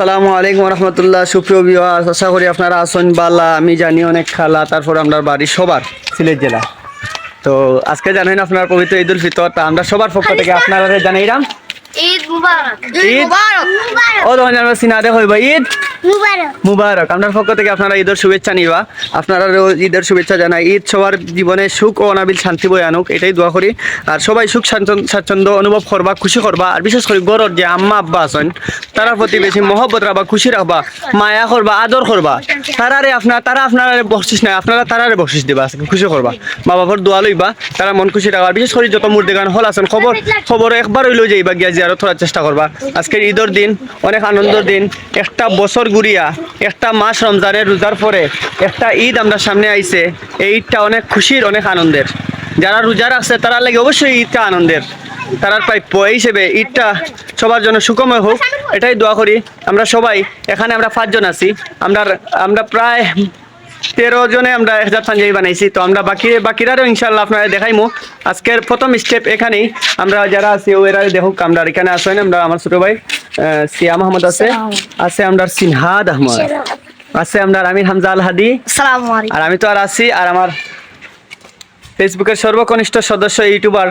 আসসালামু আলাইকুম রহমতুল্লাহ সুপ্রিয় বিহার আশা করি আপনারা আসন বালা আমি জানি অনেক খালা তারপর আমরা বাড়ি সবার সিলেট জেলা। তো আজকে জানেন আপনার পবিত্র ঈদ উল ফিতর তা আমরা সবার পক্ষ থেকে আপনারা জানাইলাম ঈদ মুবারক। ঈদ? ও আমরা সিনাদে হইব। ঈদ? মুবারক। আপনার পক্ষ থেকে আপনারা ঈদের শুভেচ্ছা নিবা। আপনারা ঈদের শুভেচ্ছা জানাই। ঈদ সবার জীবনে সুখ ও অনাবিল শান্তি বই আনুক, এটাই দোয়া করি। আর সবাই সুখ স্বাচ্ছন্দ্য- অনুভব করবা, খুশি করবা। আর বিশেষ করে গরর যে আম্মা, আব্বা আছেন প্রতি বেশি মহব্বত রাখবা, খুশি রাখবা, মায়া করবা, আদর করবা। তারারে আপনার তারা নাই, আপনারা তারারে বকশিস দিবা খুশি করবা। মা বাবার দোয়া লইবা, তারা মন খুশি রাখবা। বিশেষ করে যত মুর্দিগান হল আছেন, খবর খবর একবার হইলেও যাইবা, গিয়া জিয়ারত চেষ্টা করবা। আজকের ঈদের দিন, অনেক আনন্দের দিন। একটা বছর ঘুরিয়া একটা মাস রমজানের রোজার পরে একটা ঈদ আমরা সামনে আইছে। এই ঈদটা অনেক খুশির, অনেক আনন্দের। যারা রোজার আছে, তারা লাগে অবশ্যই ঈদটা আনন্দের। তারার এই হিসেবে ঈদটা সবার জন্য সুখময় হোক। এটাই দোয়া করি। আমরা সবাই, এখানে আমরা পাঁচজন আছি। আমরা আমরা প্রায় তেরো জনে আমরা একজাত পাঞ্জাবি বানাইছি। তো আমরা বাকি বাকিরারও ইনশাল্লাহ আপনারা দেখাইমু। আজকের প্রথম স্টেপ এখানেই। আমরা যারা আছি ওরা দেখুক আমরা এখানে আসেন আমরা আমার ছোট ভাই সিয়াম আহমদ আছে। আছে আমরা সিনহাদ আহমদ। আছে আমরা আমির হামজা আল হাদি। আর আমি তো আর আছি আর আমার ফেসবুকের সর্বকনিষ্ঠ সদস্য ইউটিউবার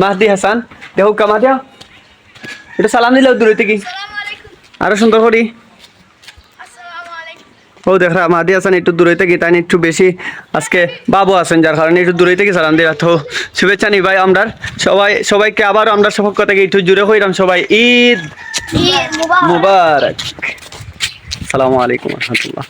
মাহদি হাসান। দেখুক কামা দিও এটা সালাম দিলেও দূরে থেকে আরও সুন্দর করি। ও দেখ মাদি আছেন একটু দূরে থেকে তাই একটু বেশি আজকে বাবু আছেন যার কারণে একটু দূরে থেকে সালাম দিলা তো শুভেচ্ছা নিবাই আমরা সবাই সবাইকে আবার আমরা সপক্ষ থেকে একটু জুড়ে হইলাম সবাই। ঈদ মুবারক। মুবারক। সালামু আলাইকুম রহমতুল্লাহ।